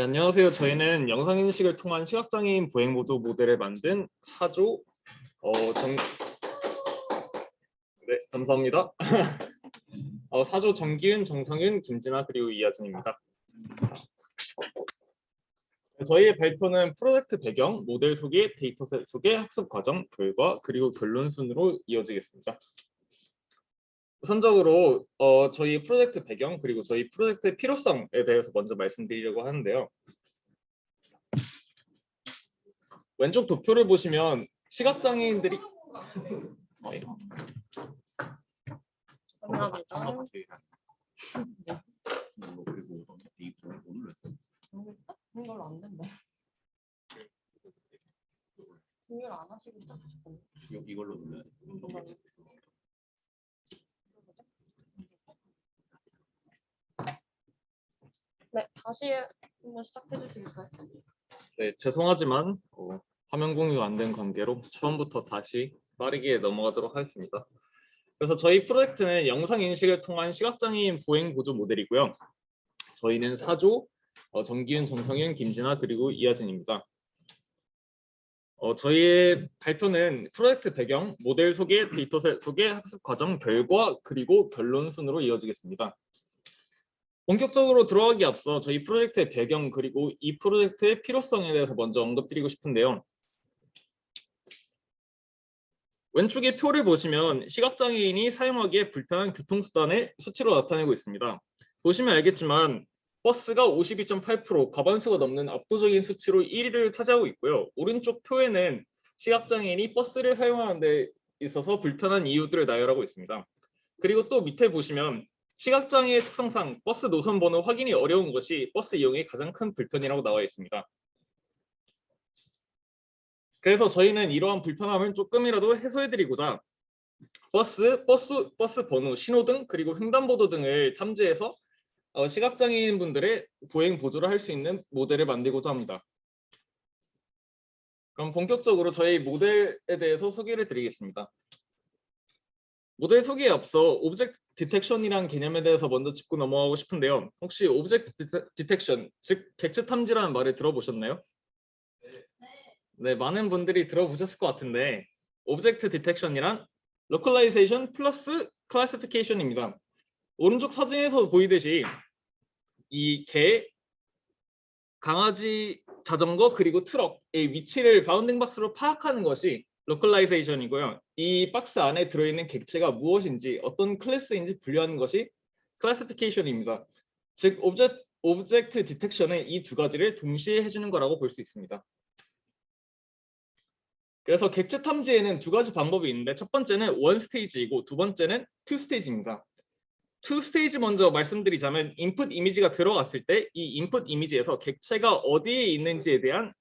네, 안녕하세요. 저희는 영상 인식을 통한 시각장애인 보행 보조 모델을 만든 사조 어, 정... 네, 감사합니다. 어, 사조 정기윤, 정성윤, 김진아 그리고 이하진입니다. 네, 저희의 발표는 프로젝트 배경, 모델 소개, 데이터셋 소개, 학습 과정, 결과 그리고 결론 순으로 이어지겠습니다. 우선적으로 어, 저희 프로젝트 배경 그리고 저희 프로젝트의 필요성에 대해서 먼저 말씀드리려고 하는데요. 왼쪽 도표를 보시면 시각장애인들이. 이걸로 안 된다. 이걸 안 하시고 딱. 이걸로 눌러야 돼. 네, 다시 한번 시작해 주시겠어요? 네, 죄송하지만 어, 화면 공유가 안 된 관계로 처음부터 다시 빠르게 넘어가도록 하겠습니다. 그래서 저희 프로젝트는 영상 인식을 통한 시각장애인 보행 보조 모델이고요. 저희는 사조, 어, 정기윤, 정성윤, 김진아 그리고 이하진입니다. 어, 저희의 발표는 프로젝트 배경, 모델 소개, 데이터셋 소개, 학습 과정, 결과 그리고 결론 순으로 이어지겠습니다. 본격적으로 들어가기 앞서 저희 프로젝트의 배경 그리고 이 프로젝트의 필요성에 대해서 먼저 언급드리고 싶은데요. 왼쪽의 표를 보시면 시각장애인이 사용하기에 불편한 교통수단의 수치로 나타내고 있습니다. 보시면 알겠지만 버스가 52.8%, 과반수가 넘는 압도적인 수치로 1위를 차지하고 있고요. 오른쪽 표에는 시각장애인이 버스를 사용하는 데 있어서 불편한 이유들을 나열하고 있습니다. 그리고 또 밑에 보시면 시각장애의 특성상 버스 노선 번호 확인이 어려운 것이 버스 이용의 가장 큰 불편이라고 나와 있습니다. 그래서 저희는 이러한 불편함을 조금이라도 해소해드리고자 버스, 버스, 버스 번호, 신호등 그리고 횡단보도 등을 탐지해서 어, 시각장애인 분들의 보행 보조를 할 수 있는 모델을 만들고자 합니다. 그럼 본격적으로 저희 모델에 대해서 소개를 드리겠습니다. 모델 소개에 앞서 오브젝트 디텍션이란 개념에 대해서 먼저 짚고 넘어가고 싶은데요. 혹시 오브젝트 디텍션, 즉 객체 탐지라는 말을 들어보셨나요? 네, 많은 분들이 들어보셨을 것 같은데 오브젝트 디텍션이란 로컬라이제이션 플러스 클래시피케이션입니다. 오른쪽 사진에서 보이듯이 이 개, 강아지, 자전거 그리고 트럭의 위치를 바운딩 박스로 파악하는 것이 로컬라이제이션이고요. 이 박스 안에 들어있는 객체가 무엇인지 어떤 클래스인지 분류하는 것이 클래시피케이션입니다. 즉 오브젝트, 오브젝트 디텍션은 이 두 가지를 동시에 해주는 거라고 볼 수 있습니다. 그래서 객체 탐지에는 두 가지 방법이 있는데 첫 번째는 원 스테이지이고 두 번째는 투 스테이지입니다. 투 스테이지 먼저 말씀드리자면 인풋 이미지가 들어갔을 때 이 인풋 이미지에서 객체가 어디에 있는지에 대한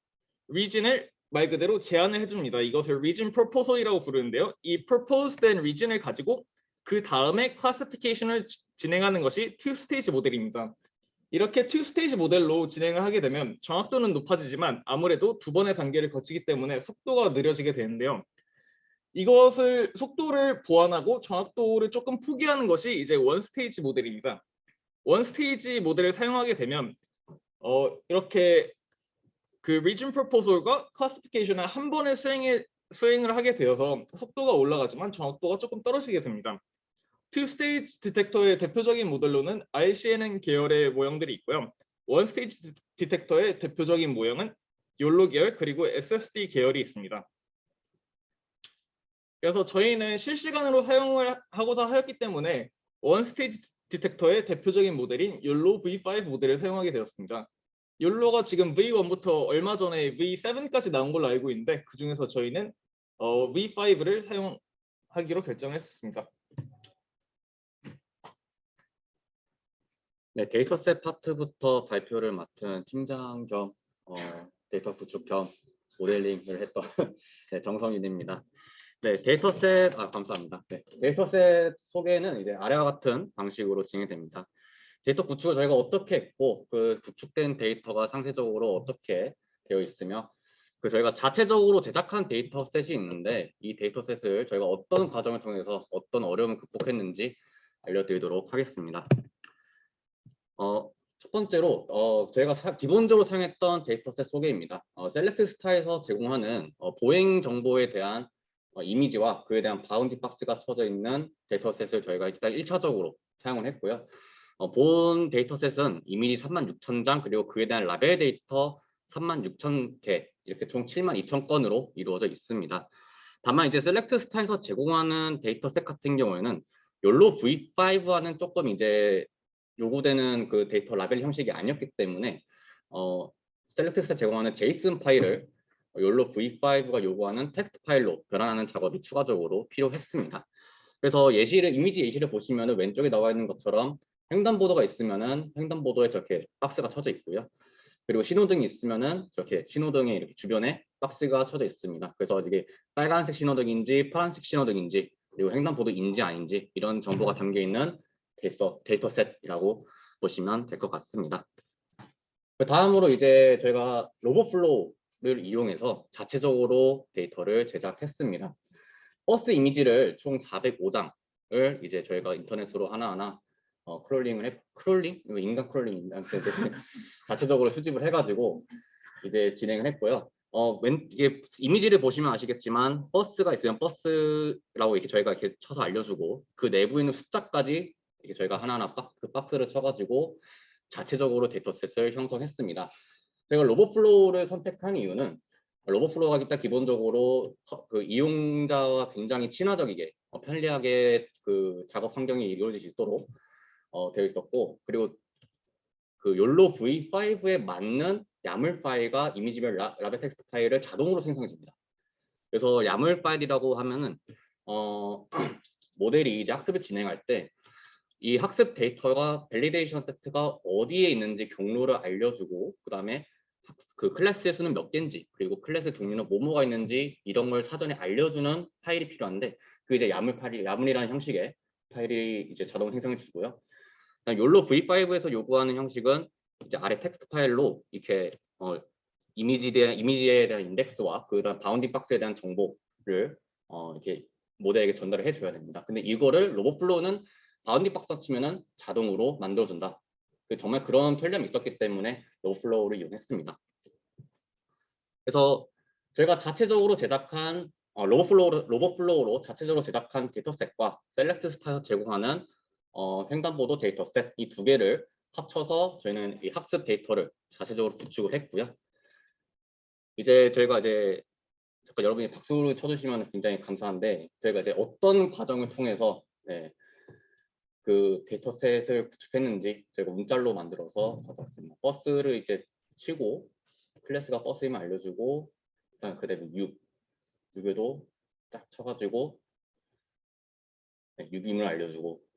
리진을 말 그대로 제안을 해줍니다. 이것을 region proposal이라고 부르는데요. 이 proposed된 region을 가지고 그 다음에 classification을 진행하는 것이 two stage 모델입니다. 이렇게 two stage 모델로 진행을 하게 되면 정확도는 높아지지만 아무래도 두 번의 단계를 거치기 때문에 속도가 느려지게 되는데요. 이것을 속도를 보완하고 정확도를 조금 포기하는 것이 이제 원 스테이지 모델입니다. 원 스테이지 모델을 사용하게 되면 어, 이렇게 그 region proposal과 classification을 한 번에 수행해, 수행을 하게 되어서 속도가 올라가지만 정확도가 조금 떨어지게 됩니다. 투 스테이지 디텍터의 대표적인 모델로는 RCNN 계열의 모형들이 있고요. 원 스테이지 디텍터의 대표적인 모형은 YOLO 계열 그리고 SSD 계열이 있습니다. 그래서 저희는 실시간으로 사용을 하고자 하였기 때문에 원 스테이지 디텍터의 대표적인 모델인 YOLO V5 모델을 사용하게 되었습니다. 욜로가 지금 V1부터 얼마 전에 V7까지 나온 걸로 알고 있는데 그 중에서 저희는 어, V5를 사용하기로 결정했습니다. 네, 데이터셋 파트부터 발표를 맡은 팀장 겸 어, 데이터 구축 겸 모델링을 했던 네, 정성인입니다. 네, 데이터셋 아 감사합니다. 네, 데이터셋 소개는 이제 아래와 같은 방식으로 진행됩니다. 데이터 구축을 저희가 어떻게 했고 그 구축된 데이터가 상세적으로 어떻게 되어 있으며 그 저희가 자체적으로 제작한 데이터셋이 있는데 이 데이터셋을 저희가 어떤 과정을 통해서 어떤 어려움을 극복했는지 알려드리도록 하겠습니다. 어, 첫 번째로 어, 저희가 사- 기본적으로 사용했던 데이터셋 소개입니다. 어, 셀렉트 스타에서 제공하는 어, 보행 정보에 대한 어, 이미지와 그에 대한 바운디 박스가 쳐져 있는 데이터셋을 저희가 일단 1차적으로 사용을 했고요. 어, 본 데이터셋은 이미지 36,000장 그리고 그에 대한 라벨 데이터 36,000개 이렇게 총 72,000 건으로 이루어져 있습니다. 다만 이제 셀렉트 스타에서 제공하는 데이터셋 같은 경우에는 욜로 V5와는 조금 이제 요구되는 그 데이터 라벨 형식이 아니었기 때문에 어, 셀렉트 스타 제공하는 제이슨 파일을 욜로 V5가 요구하는 텍스트 파일로 변환하는 작업이 추가적으로 필요했습니다. 그래서 예시를 이미지 예시를 보시면은 왼쪽에 나와 있는 것처럼 횡단보도가 있으면은 횡단보도에 저렇게 박스가 쳐져 있고요. 그리고 신호등이 있으면은 저렇게 신호등에 이렇게 주변에 박스가 쳐져 있습니다. 그래서 이게 빨간색 신호등인지 파란색 신호등인지 그리고 횡단보도인지 아닌지 이런 정보가 담겨 있는 데이터, 데이터셋이라고 보시면 될 것 같습니다. 그 다음으로 이제 저희가 로봇플로우를 이용해서 자체적으로 데이터를 제작했습니다. 버스 이미지를 총 405장을 이제 저희가 인터넷으로 하나하나 어, 크롤링을 해 크롤링 인간 크롤링인데 자체적으로 수집을 해가지고 이제 진행을 했고요. 어, 왼, 이게 이미지를 보시면 아시겠지만 버스가 있으면 버스라고 이렇게 저희가 이렇게 쳐서 알려주고 그 내부에 있는 숫자까지 이렇게 저희가 하나하나 박, 그 박스를 쳐가지고 자체적으로 데이터셋을 형성했습니다. 제가 로봇플로우를 선택한 이유는 로봇플로우가 일단 기본적으로 서- 그 이용자와 굉장히 친화적이게 어, 편리하게 그 작업 환경이 이루어질 수 있도록 어, 되어 있었고 그리고 그 욜로 V5에 맞는 야물 파일과 이미지별 라, 라벨 텍스트 파일을 자동으로 생성해 줍니다. 그래서 야물 파일이라고 하면은 어, 모델이 이제 학습을 진행할 때 이 학습 데이터가 밸리데이션 세트가 어디에 있는지 경로를 알려주고 그 다음에 그 클래스의 수는 몇 개인지 그리고 클래스 종류는 뭐뭐가 있는지 이런 걸 사전에 알려주는 파일이 필요한데 그 이제 야물 파일 야물이라는 형식의 파일이 이제 자동 생성해 주고요. 욜로 V5에서 요구하는 형식은 이제 아래 텍스트 파일로 이렇게 어, 이미지에 대한 이미지에 대한 인덱스와 그다음 바운딩 박스에 대한 정보를 어, 이렇게 모델에게 전달을 해줘야 됩니다. 근데 이거를 로봇플로우는 바운딩 박스 치면은 자동으로 만들어준다. 그 정말 그런 편리함이 있었기 때문에 로봇플로우를 이용했습니다. 그래서 저희가 자체적으로 제작한 어, 로봇플로우 로봇플로우로 자체적으로 제작한 데이터셋과 셀렉트 스타에서 제공하는 어, 횡단보도 데이터셋 이 두 개를 합쳐서 저희는 이 학습 데이터를 자체적으로 구축을 했고요. 이제 저희가 이제 잠깐 여러분이 박수를 쳐주시면 굉장히 감사한데 저희가 이제 어떤 과정을 통해서 네, 그 데이터셋을 구축했는지 저희가 문자로 만들어서 가져왔습니다. 버스를 이제 치고 클래스가 버스임을 알려주고 그다음 그다음에 6 6에도 딱 쳐가지고 네, 6임을 알려주고 네,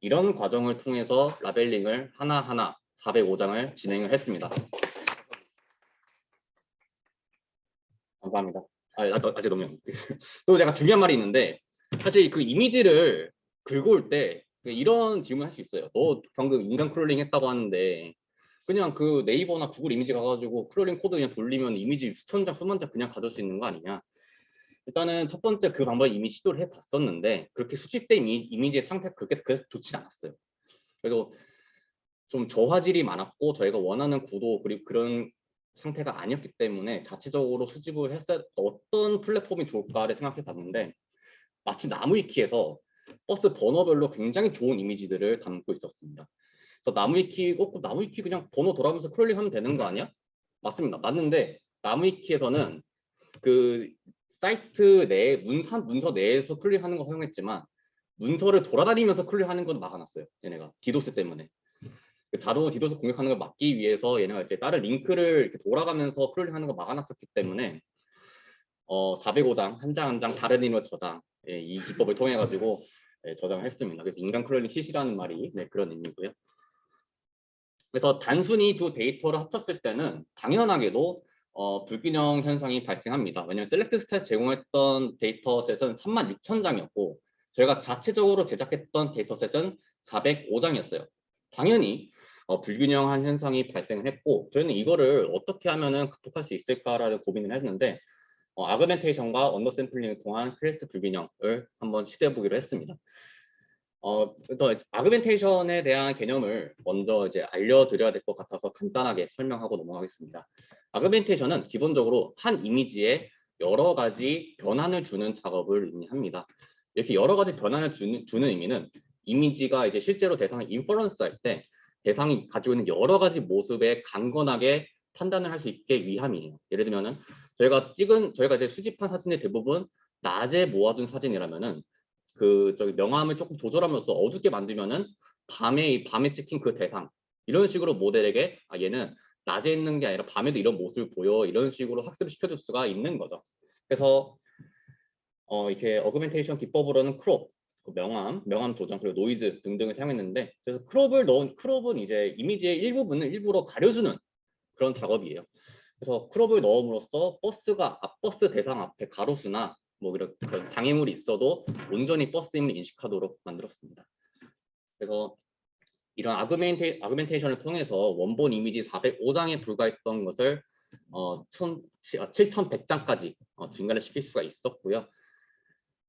이런 과정을 통해서 라벨링을 하나하나 405장을 진행을 했습니다. 감사합니다. 아, 아, 아직 너무 또 제가 중요한 말이 있는데 사실 그 이미지를 긁어올 때 이런 질문 할 수 있어요. 너 방금 인간 크롤링 했다고 하는데 그냥 그 네이버나 구글 이미지 가가지고 크롤링 코드 그냥 돌리면 이미지 수천 장, 수만 장 그냥 가져올 수 있는 거 아니냐? 일단은 첫 번째 그 방법 이미 시도를 해봤었는데 그렇게 수집된 이미, 이미지의 상태가 그렇게 그렇게 좋지 않았어요. 그래서 좀 저화질이 많았고 저희가 원하는 구도 그리고 그런 상태가 아니었기 때문에 자체적으로 수집을 했을 어떤 플랫폼이 좋을까를 생각해 봤는데 마침 나무위키에서 버스 번호별로 굉장히 좋은 이미지들을 담고 있었습니다. 그래서 나무위키 어, 그럼 나무위키 그냥 번호 돌아가면서 크롤링하면 되는 거 아니야? 맞습니다. 맞는데 나무위키에서는 그 사이트 내 문서 문서 내에서 클릭하는 걸 허용했지만 문서를 돌아다니면서 클릭하는 건 막아놨어요. 얘네가 디도스 때문에. 그 자동 디도스 공격하는 걸 막기 위해서 얘네가 이제 다른 링크를 이렇게 돌아가면서 클릭하는 걸 막아놨었기 때문에 어 405장 한 장 한 장 다른 인원 저장 예, 이 기법을 통해 가지고 예, 저장을 했습니다. 그래서 인간 클롤링 실시라는 말이 네, 그런 의미고요. 그래서 단순히 두 데이터를 합쳤을 때는 당연하게도 어, 불균형 현상이 발생합니다. 왜냐하면 셀렉트 스탯 제공했던 데이터셋은 36,000장이었고 저희가 자체적으로 제작했던 데이터셋은 405장이었어요. 당연히 어, 불균형한 현상이 발생을 했고 저희는 이거를 어떻게 하면은 극복할 수 있을까라는 고민을 했는데 어, 아그멘테이션과 언더 샘플링을 통한 클래스 불균형을 한번 시도해 보기로 했습니다. 어, 그래서 아그멘테이션에 대한 개념을 먼저 이제 알려드려야 될 것 같아서 간단하게 설명하고 넘어가겠습니다. 아그멘테이션은 기본적으로 한 이미지에 여러 가지 변환을 주는 작업을 의미합니다. 이렇게 여러 가지 변환을 주는, 주는 의미는 이미지가 이제 실제로 대상을 인퍼런스 할 때 대상이 가지고 있는 여러 가지 모습에 강건하게 판단을 할 수 있게 위함이에요. 예를 들면은 저희가 찍은 저희가 이제 수집한 사진의 대부분 낮에 모아둔 사진이라면은 그 저기 명암을 조금 조절하면서 어둡게 만들면은 밤에 이- 밤에 찍힌 그 대상 이런 식으로 모델에게 아 얘는 낮에 있는 게 아니라 밤에도 이런 모습을 보여 이런 식으로 학습을 시켜줄 수가 있는 거죠. 그래서 어 이렇게 어그멘테이션 기법으로는 크롭, 그 명암, 명암 조정 그리고 노이즈 등등을 사용했는데 그래서 크롭을 넣은 크롭은 이제 이미지의 일부분을 일부러 가려주는 그런 작업이에요. 그래서 크롭을 넣음으로써 버스가 앞버스 대상 앞에 가로수나 뭐 이런 장애물이 있어도 온전히 버스임을 인식하도록 만들었습니다. 그래서 이런 아그멘테, 아그멘테이션을 통해서 원본 이미지 405장에 불과했던 것을 어, 7,100장까지 어, 증가를 시킬 수가 있었고요.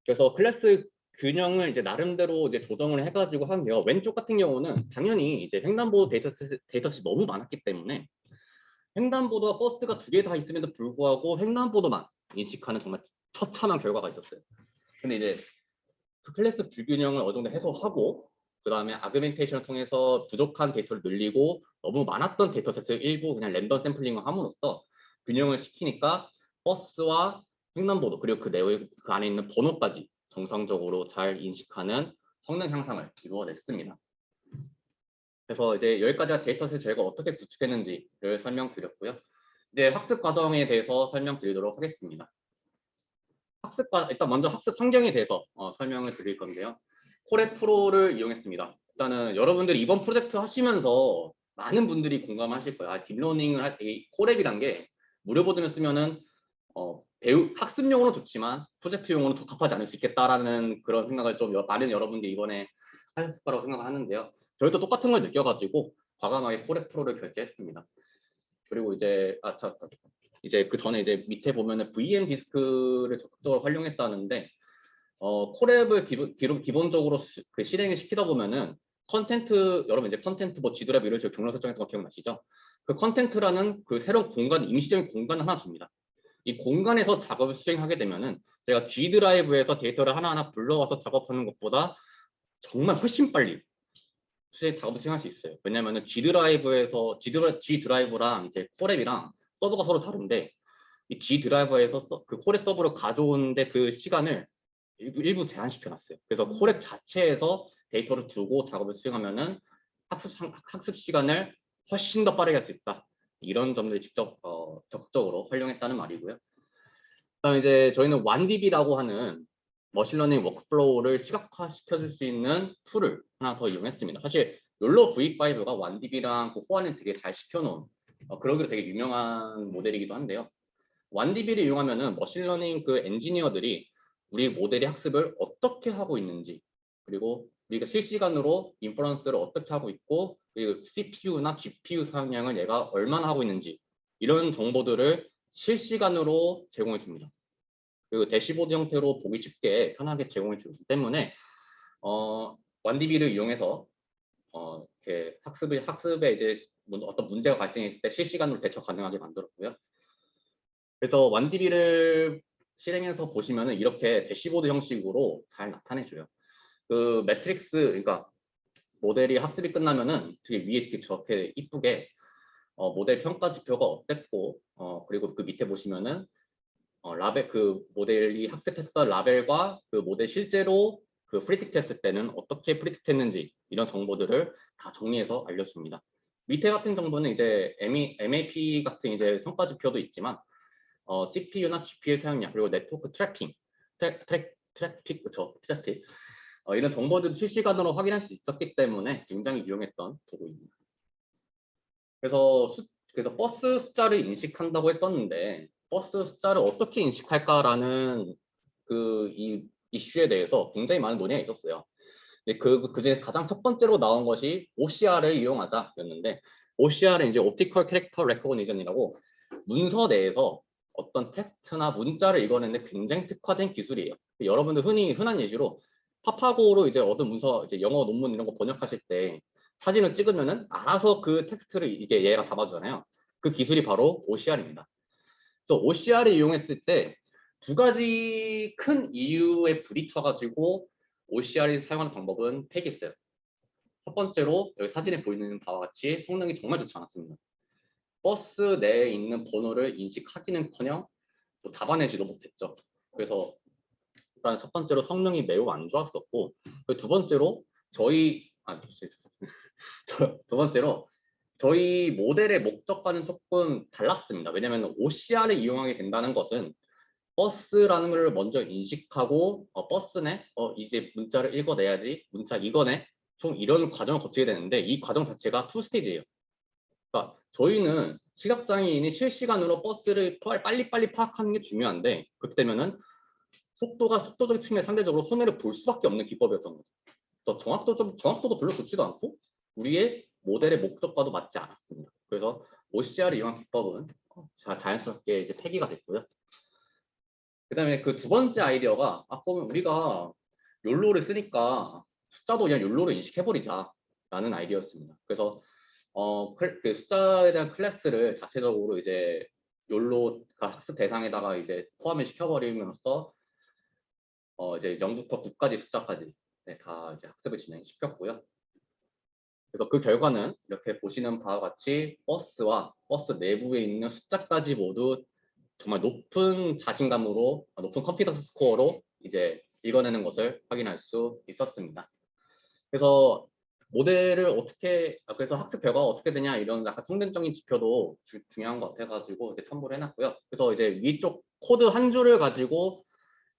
그래서 클래스 균형을 이제 나름대로 이제 조정을 해가지고 하는데요. 왼쪽 같은 경우는 당연히 이제 횡단보도 데이터셋, 데이터셋이 너무 많았기 때문에 횡단보도와 버스가 두 개 다 있음에도 불구하고 횡단보도만 인식하는 정말 처참한 결과가 있었어요. 근데 이제 그 클래스 불균형을 어느 정도 해소하고 그 다음에 아그멘테이션을 통해서 부족한 데이터를 늘리고 너무 많았던 데이터셋을 일부 그냥 랜덤 샘플링을 함으로써 균형을 시키니까 버스와 횡단보도 그리고 그 내의 그 안에 있는 번호까지 정상적으로 잘 인식하는 성능 향상을 이루어냈습니다. 그래서 이제 여기까지가 데이터셋 저희가 어떻게 구축했는지를 설명드렸고요. 이제 학습 과정에 대해서 설명드리도록 하겠습니다. 학습 과 일단 먼저 학습 환경에 대해서 어, 설명을 드릴 건데요. 코레 프로를 이용했습니다. 일단은 여러분들이 이번 프로젝트 하시면서 많은 분들이 공감하실 거예요. 아, 딥러닝을 할 때 코랩이란 게 무료 버전을 쓰면은 어, 배우 학습용으로 좋지만 프로젝트용으로 적합하지 않을 수 있겠다라는 그런 생각을 좀 여- 많은 여러분들이 이번에 하셨을 거라고 생각을 하는데요. 저희도 똑같은 걸 느껴가지고 과감하게 코랩 프로를 결제했습니다. 그리고 이제 아, 자, 이제 그 전에 이제 밑에 보면은 VM 디스크를 적극적으로 활용했다는데 어, 코랩을 기본, 기본, 기본적으로 시- 그 실행을 시키다 보면은 컨텐트 여러분 이제 컨텐트 뭐 지도랩 이런 식으로 경로 설정했던 거 기억나시죠? 그 컨텐트라는 그 새로운 공간 임시적인 공간을 하나 줍니다. 이 공간에서 작업을 수행하게 되면은 제가 G 드라이브에서 데이터를 하나하나 불러와서 작업하는 것보다 정말 훨씬 빨리 수행 작업을 수행할 수 있어요. 왜냐면은 G 드라이브에서 G, 드라, G 드라이브랑 이제 코랩이랑 서버가 서로 다른데 이 G 드라이버에서 서- 그 코랩 서버를 가져오는데 그 시간을 일부, 일부 제한시켜 놨어요. 그래서 코랩 자체에서 데이터를 두고 작업을 수행하면은 학습, 상- 학습 시간을 훨씬 더 빠르게 할 수 있다. 이런 점들을 직접 어, 적극적으로 활용했다는 말이고요. 그다음 이제 저희는 완디비라고 하는 머신러닝 워크플로우를 시각화시켜 줄 수 있는 툴을 하나 더 이용했습니다. 사실 롤러 V5가 완디비랑 그 호환을 되게 잘 시켜놓은 어, 그러기로 되게 유명한 모델이기도 한데요. 완디비를 이용하면 은 머신러닝 그 엔지니어들이 우리 모델의 학습을 어떻게 하고 있는지 그리고 우리가 실시간으로 인퍼런스를 어떻게 하고 있고 그리고 CPU나 GPU 사용량을 얘가 얼마나 하고 있는지 이런 정보들을 실시간으로 제공해 줍니다. 그리고 대시보드 형태로 보기 쉽게 편하게 제공해 주기 때문에 어, 완디비를 이용해서 어, 이렇게 학습을 학습에 이제 문- 어떤 문제가 발생했을 때 실시간으로 대처 가능하게 만들었고요. 그래서 완디비를 실행해서 보시면은 이렇게 대시보드 형식으로 잘 나타내줘요. 그 매트릭스 그러니까 모델이 학습이 끝나면은 되게 위에 이렇게 저렇게 이쁘게 어, 모델 평가 지표가 어땠고 어, 그리고 그 밑에 보시면은 어, 라벨 그 모델이 학습했던 라벨과 그 모델 실제로 그 프리딕트 했을 때는 어떻게 프리딕트 했는지 이런 정보들을 다 정리해서 알려줍니다. 밑에 같은 정보는 이제 MA, MAP 같은 이제 성과 지표도 있지만 어, CPU나 GPU 사용량 그리고 네트워크 트래핑, 트래, 트래, 트래픽 그렇죠 트래픽 어, 이런 정보들을 실시간으로 확인할 수 있었기 때문에 굉장히 유용했던 도구입니다. 그래서 수, 그래서 버스 숫자를 인식한다고 했었는데 버스 숫자를 어떻게 인식할까라는 그 이 이슈에 대해서 굉장히 많은 논의가 있었어요. 그 그중에 가장 첫 번째로 나온 것이 OCR을 이용하자였는데 OCR은 이제 옵티컬 캐릭터 레코그니션이라고 문서 내에서 어떤 텍스트나 문자를 읽어내는 굉장히 특화된 기술이에요. 여러분들 흔히 흔한 예시로 파파고로 이제 얻은 문서 이제 영어 논문 이런 거 번역하실 때 사진을 찍으면은 알아서 그 텍스트를 이게 얘가 잡아주잖아요. 그 기술이 바로 OCR입니다. 그래서 OCR을 이용했을 때 두 가지 큰 이유에 부딪혀가지고 OCR을 사용하는 방법은 있어요. 첫 번째로 여기 사진에 보이는 바와 같이 성능이 정말 좋지 않았습니다. 버스 내에 있는 번호를 인식하기는커녕 또 잡아내지도 못했죠. 그래서 일단 첫 번째로 성능이 매우 안 좋았었고 그두 번째로 저희 아, 저- 두 번째로 저희 모델의 목적과는 조금 달랐습니다. 왜냐하면 OCR을 이용하게 된다는 것은 버스라는 걸 먼저 인식하고 어, 버스네 어, 이제 문자를 읽어내야지 문자 이거네 총 이런 과정을 거치게 되는데 이 과정 자체가 투 스테이지예요. 그러니까 저희는 시각장애인이 실시간으로 버스를 빨- 빨리빨리 파악하는 게 중요한데 그렇게 되면은 속도가 속도적 측면 상대적으로 손해를 볼 수밖에 없는 기법이었던 거죠. 그래서 정확도 좀 정확도도 별로 좋지도 않고 우리의 모델의 목적과도 맞지 않았습니다. 그래서 OCR을 이용한 기법은 어, 자- 자연스럽게 이제 폐기가 됐고요. 그다음에 그 두 번째 아이디어가 아 그러면 우리가 욜로를 쓰니까 숫자도 그냥 욜로로 인식해버리자라는 아이디어였습니다. 그래서 어, 클- 그 숫자에 대한 클래스를 자체적으로 이제 욜로가 학습 대상에다가 이제 포함을 시켜버림으로써 어, 이제 0부터 9까지 숫자까지 네, 다 이제 학습을 진행시켰고요. 그래서 그 결과는 이렇게 보시는 바와 같이 버스와 버스 내부에 있는 숫자까지 모두 정말 높은 자신감으로 아, 높은 컴퓨터 스코어로 이제 읽어내는 것을 확인할 수 있었습니다. 그래서 모델을 어떻게 아, 그래서 학습 결과가 어떻게 되냐 이런 약간 성능적인 지표도 주- 중요한 것 같아가지고 이제 첨부를 해놨고요. 그래서 이제 위쪽 코드 한 줄을 가지고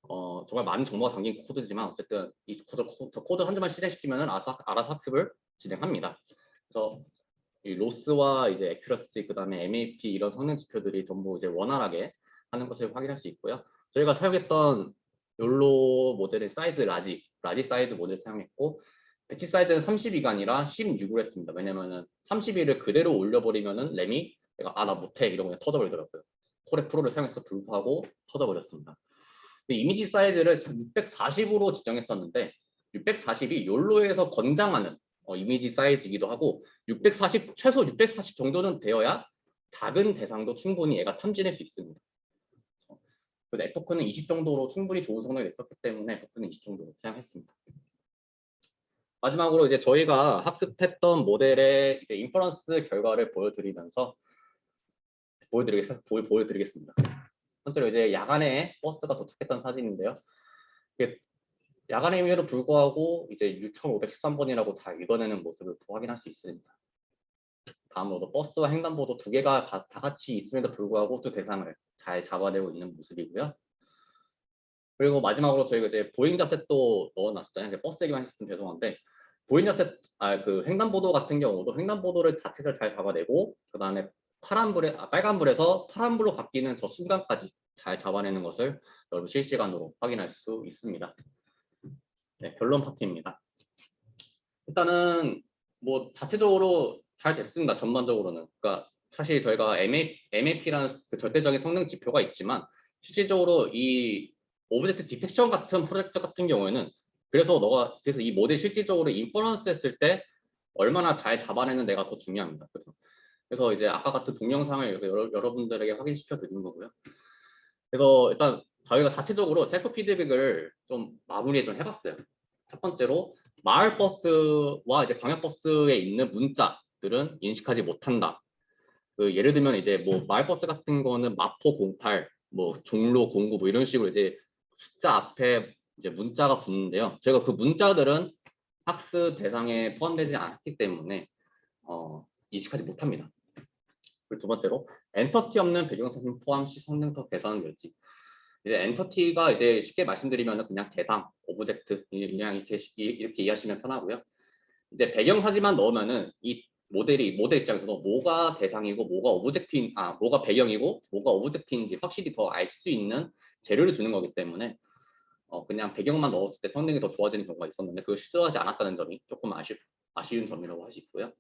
어, 정말 많은 정보가 담긴 코드지만 어쨌든 이 코드, 저 코드 한 줄만 실행시키면은 알아서, 알아서 학습을 진행합니다. 그래서 이 로스와 이제 에큐러시 그다음에 MAP 이런 성능 지표들이 전부 이제 원활하게 하는 것을 확인할 수 있고요. 저희가 사용했던 욜로 모델의 사이즈 라지, 라지 사이즈 모델 사용했고 배치 사이즈는 32가 아니라 16을 했습니다. 왜냐면은 32를 그대로 올려버리면은 램이 내가 아 나 못해 이러고 그냥 터져버리더라고요. 콜의 프로를 사용해서 불구하고 터져버렸습니다. 이미지 사이즈를 640으로 지정했었는데 640이 욜로에서 권장하는 어, 이미지 사이즈이기도 하고 640 최소 640 정도는 되어야 작은 대상도 충분히 얘가 탐지할 수 있습니다. 그래서 에포크는 20 정도로 충분히 좋은 성능이 냈었기 때문에 에포크는 20 정도로 사용했습니다. 마지막으로 이제 저희가 학습했던 모델의 이제 인퍼런스 결과를 보여드리면서 보여드리겠, 보, 보여드리겠습니다. 첫째로 이제 야간에 버스가 도착했던 사진인데요. 야간임에도 불구하고 이제 6513번이라고 잘 읽어내는 모습을 또 확인할 수 있습니다. 다음으로 버스와 횡단보도 두 개가 다, 다 같이 있음에도 불구하고 또 대상을 잘 잡아내고 있는 모습이고요. 그리고 마지막으로 저희가 이제 보행 자셋도 넣어놨었잖아요. 버스 얘기만 했으면 죄송한데 보행 자셋, 아 그 횡단보도 같은 경우도 횡단보도를 자체를 잘 잡아내고 그 다음에 파란불에 아, 빨간불에서 파란불로 바뀌는 저 순간까지 잘 잡아내는 것을 여러분 실시간으로 확인할 수 있습니다. 네, 결론 파트입니다. 일단은 뭐 자체적으로 잘 됐습니다. 전반적으로는. 그러니까 사실 저희가 MA, MAP라는 그 절대적인 성능 지표가 있지만 실질적으로 이 오브젝트 디텍션 같은 프로젝트 같은 경우에는 그래서 너가 그래서 이 모델 실질적으로 인퍼런스 했을 때 얼마나 잘 잡아내는 내가 더 중요합니다. 그래서 그래서 이제 아까 같은 동영상을 여러, 여러분들에게 확인시켜 드리는 거고요. 그래서 일단 저희가 자체적으로 셀프 피드백을 좀 마무리에 좀 해봤어요. 첫 번째로 마을 버스와 이제 광역 버스에 있는 문자들은 인식하지 못한다. 그 예를 들면 이제 뭐 마을 버스 같은 거는 마포 08, 뭐 종로 09, 뭐 이런 식으로 이제 숫자 앞에 이제 문자가 붙는데요. 저희가 그 문자들은 학습 대상에 포함되지 않기 때문에 어, 인식하지 못합니다. 그리고 두 번째로 엔터티 없는 배경사진 포함 시 성능터 계산 멸지. 이제 엔터티가 이제 쉽게 말씀드리면 그냥 대상, 오브젝트 그냥 이렇게 이렇게 이해하시면 편하고요. 이제 배경사진만 넣으면은 이 모델이 모델 입장에서도 뭐가 대상이고 뭐가 오브젝트인 아 뭐가 배경이고 뭐가 오브젝트인지 확실히 더 알 수 있는 재료를 주는 거기 때문에 어 그냥 배경만 넣었을 때 성능이 더 좋아지는 경우가 있었는데 그걸 시도하지 않았다는 점이 조금 아쉬, 아쉬운 점이라고 할수 있고요.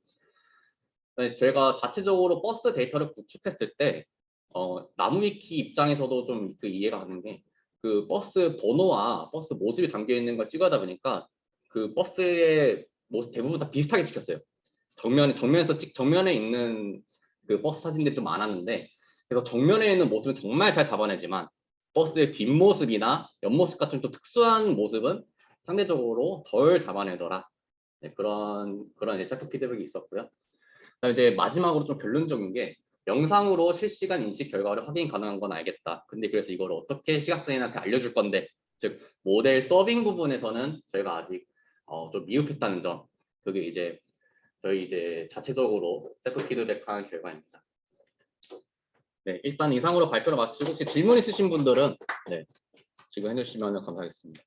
네, 저희가 자체적으로 버스 데이터를 구축했을 때 어, 나무위키 입장에서도 좀 그 이해가 가는 게 그 버스 번호와 버스 모습이 담겨 있는 걸 찍어다 보니까 그 버스의 모습 대부분 다 비슷하게 찍혔어요. 정면 정면에서 찍 정면에 있는 그 버스 사진들이 좀 많았는데 그래서 정면에 있는 모습은 정말 잘 잡아내지만 버스의 뒷모습이나 옆모습 같은 좀 특수한 모습은 상대적으로 덜 잡아내더라. 네, 그런 그런 셀프 피드백이 있었고요. 그다음에 이제 마지막으로 좀 결론적인 게 영상으로 실시간 인식 결과를 확인 가능한 건 알겠다. 근데 그래서 이걸 어떻게 시각장애인한테 알려줄 건데, 즉 모델 서빙 부분에서는 저희가 아직 어, 좀 미흡했다는 점. 그게 이제 저희 이제 자체적으로 셀프 피드백한 결과입니다. 네, 일단 이상으로 발표를 마치고 질문 있으신 분들은 네, 지금 해주시면 감사하겠습니다.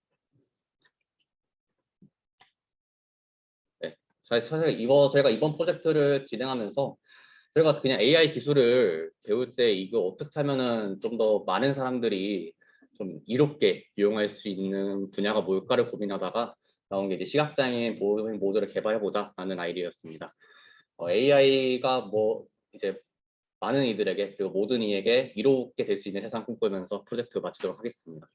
네, 자, 제가 이거 제가 이번 프로젝트를 진행하면서 저희가 그냥 AI 기술을 배울 때 이거 어떻게 하면은 좀 더 많은 사람들이 좀 이롭게 이용할 수 있는 분야가 뭘까를 고민하다가 나온 게 이제 시각장애인 모드를 개발해보자 하는 아이디어였습니다. AI가 뭐 이제 많은 이들에게 그리고 모든 이에게 이롭게 될 수 있는 세상 꿈꾸면서 프로젝트 마치도록 하겠습니다.